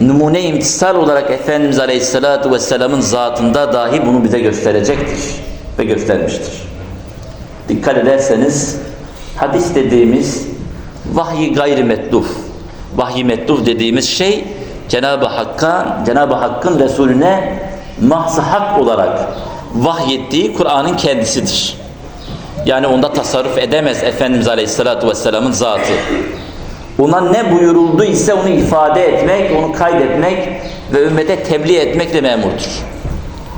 numune imtisal olarak Efendimiz Aleyhisselatü Vesselam'ın zatında dahi bunu bize gösterecektir ve göstermiştir. Dikkat ederseniz hadis dediğimiz vahyi gayri metluf. Vahyi metluf dediğimiz şey Cenab-ı Hakk'a, Cenab-ı Hakk'ın Resulüne mahz hak olarak vahyettiği Kur'an'ın kendisidir. Yani onda tasarruf edemez Efendimiz Aleyhisselatü Vesselam'ın zatı. Ona ne buyuruldu ise onu ifade etmek, onu kaydetmek ve ümmete tebliğ etmekle memurdur.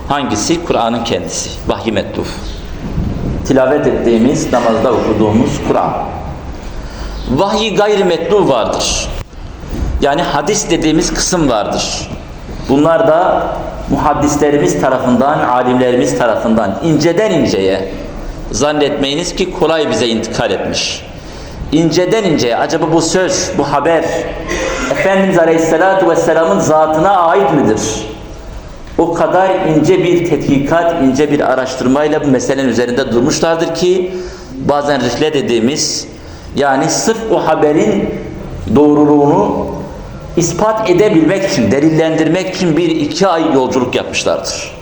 Hangisi? Kur'an'ın kendisi. Vahiy metluf. Tilavet ettiğimiz, namazda okuduğumuz Kur'an. Vahiy gayri metluf vardır. Yani hadis dediğimiz kısım vardır. Bunlar da muhaddislerimiz tarafından, alimlerimiz tarafından inceden inceye zannetmeyiniz ki kolay bize intikal etmiş. İnceden inceye acaba bu söz, bu haber Efendimiz Aleyhisselatü Vesselam'ın zatına ait midir? O kadar ince bir tetkikat, ince bir araştırmayla bu meselenin üzerinde durmuşlardır ki bazen rihle dediğimiz yani sırf o haberin doğruluğunu ispat edebilmek için, delillendirmek için bir iki ay yolculuk yapmışlardır.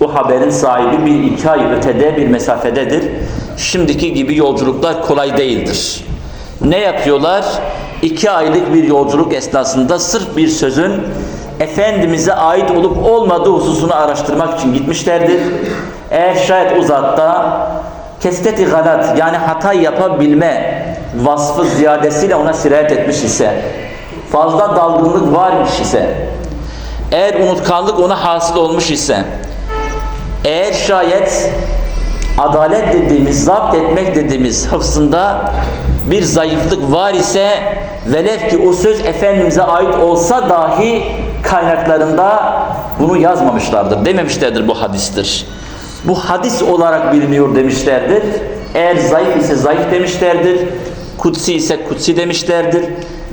O haberin sahibi bir iki ay ötede bir mesafededir. Şimdiki gibi yolculuklar kolay değildir. Ne yapıyorlar? İki aylık bir yolculuk esnasında sırf bir sözün Efendimiz'e ait olup olmadığı hususunu araştırmak için gitmişlerdir. Eğer şayet uzatta kesteti galat yani hata yapabilme vasfı ziyadesiyle ona sirayet etmiş ise fazla dalgınlık varmış ise eğer unutkanlık ona hasıl olmuş ise eğer şayet adalet dediğimiz, zapt etmek dediğimiz hıfzında bir zayıflık var ise velev ki o söz Efendimiz'e ait olsa dahi kaynaklarında bunu yazmamışlardır. Dememişlerdir bu hadistir. Bu hadis olarak biliniyor demişlerdir. Eğer zayıf ise zayıf demişlerdir. Kutsi ise kutsi demişlerdir.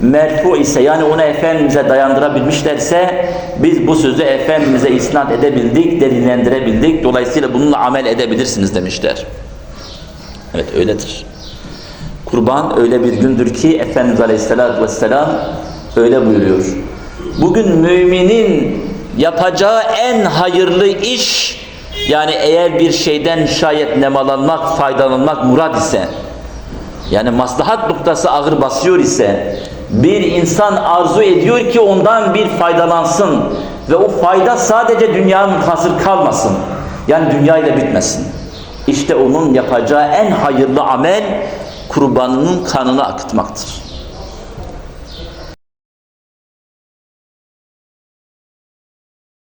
Merfu ise yani onu Efendimiz'e dayandırabilmişlerse biz bu sözü Efendimiz'e isnat edebildik, delillendirebildik. Dolayısıyla bununla amel edebilirsiniz demişler. Evet öyledir. Kurban öyle bir gündür ki Efendimiz Aleyhisselatü Vesselam öyle buyuruyor. Bugün müminin yapacağı en hayırlı iş yani eğer bir şeyden şayet nemalanmak, faydalanmak murad ise yani maslahat noktası ağır basıyor ise bir insan arzu ediyor ki ondan bir faydalansın ve o fayda sadece dünyanın hasır kalmasın. Yani dünya ile bitmesin. İşte onun yapacağı en hayırlı amel kurbanının kanını akıtmaktır.